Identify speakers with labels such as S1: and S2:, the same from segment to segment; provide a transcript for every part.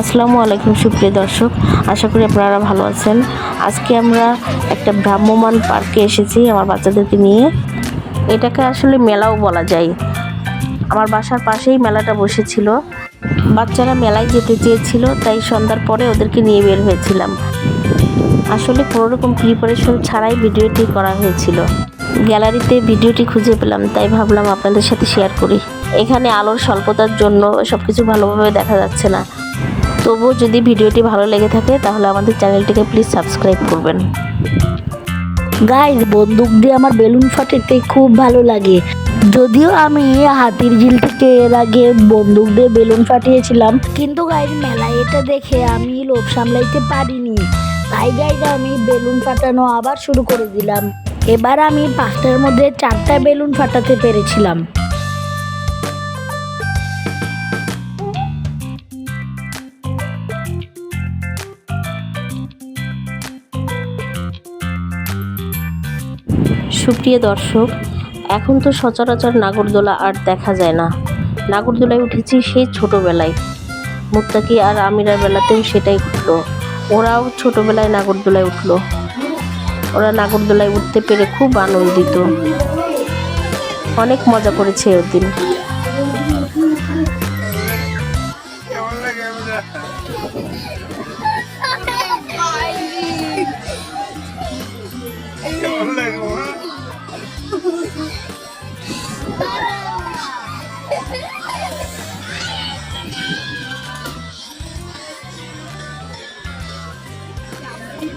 S1: আসসালামু আলাইকুম, সুপ্রিয় দর্শক। আশা করি আপনারা ভালো আছেন। আজকে আমরা একটা ভ্রাম্যমান পার্কে এসেছি আমার বাচ্চাদেরকে নিয়ে। এটাকে আসলে মেলাও বলা যায়। আমার বাসার পাশেই মেলাটা বসেছিল। বাচ্চারা মেলায় যেতে চেয়েছিল, তাই সন্ধ্যার পরে ওদেরকে নিয়ে বের হয়েছিলাম। আসলে কোনো রকম প্রিপারেশন ছাড়াই ভিডিওটি করা হয়েছিল। গ্যালারিতে ভিডিওটি খুঁজে পেলাম, তাই ভাবলাম আপনাদের সাথে শেয়ার করি। এখানে আলোর স্বল্পতার জন্য সব কিছু ভালোভাবে দেখা যাচ্ছে না। তবুও যদি ভিডিওটি ভালো লেগে থাকে, তাহলে আমাদের চ্যানেলটিকে প্লিজ সাবস্ক্রাইব করবেন।
S2: গাইজ বন্দুক দিয়ে আমার বেলুন ফাটাতে খুব ভালো লাগে। যদিও আমি হাতির ঝিল থেকে এর আগে বন্দুক দিয়ে বেলুন ফাটিয়েছিলাম, কিন্তু গাইজ মেলায় এটা দেখে আমি লোভ সামলাইতে পারিনি। তাই গাইজ আমি বেলুন ফাটানো আবার শুরু করে দিলাম। এবার আমি পাঁচটার মধ্যে চারটা বেলুন ফাটাতে পেরেছিলাম।
S1: সুপ্রিয় দর্শক, এখন তো সচরাচর নাগরদোলা আর দেখা যায় না। নাগরদোলায় উঠেছি সেই ছোটোবেলায়। মুক্তাকি আর আমিরার বেলাতেও সেটাই ঘটলো। ওরাও ছোটোবেলায় নাগরদোলায় উঠল। ওরা নাগরদোলায় উঠতে পেরে খুব আনন্দিত। অনেক মজা করেছে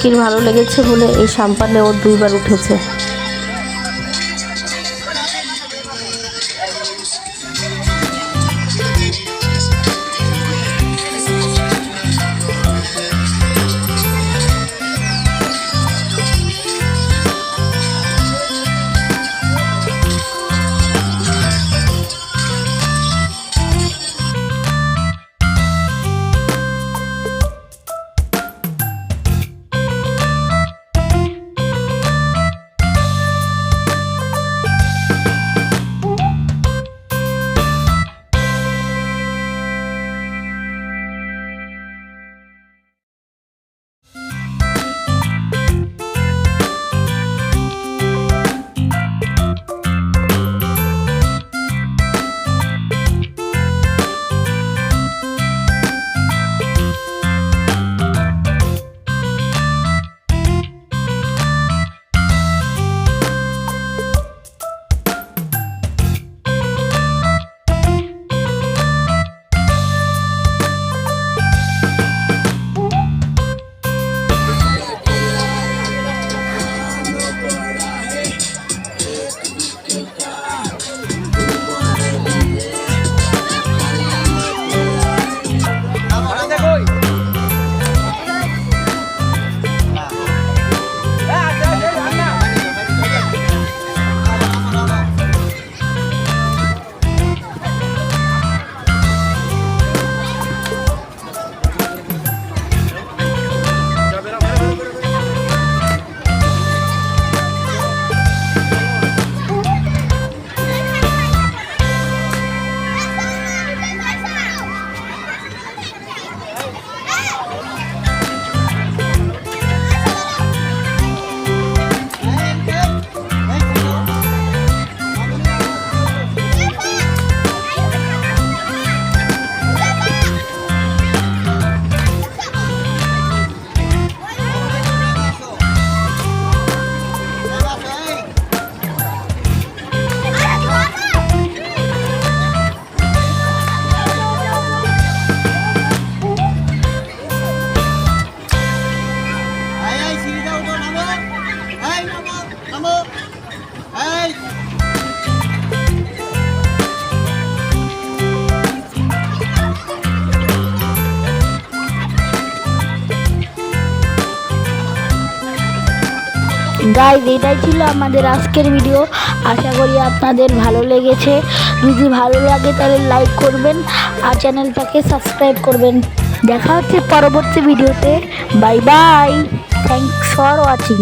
S1: মুত্তাকির ভালো লেগেছে বলে এই সাম্পানে ও দুইবার উঠেছে।
S2: গাইজ এটাই ছিল আমাদের আজকের ভিডিও আশা করি আপনাদের ভালো লেগেছে। যদি ভালো লাগে তাহলে লাইক করবেন আর চ্যানেলটাকে সাবস্ক্রাইব করবেন। দেখা হচ্ছে পরবর্তী ভিডিওতে bye bye thanks for watching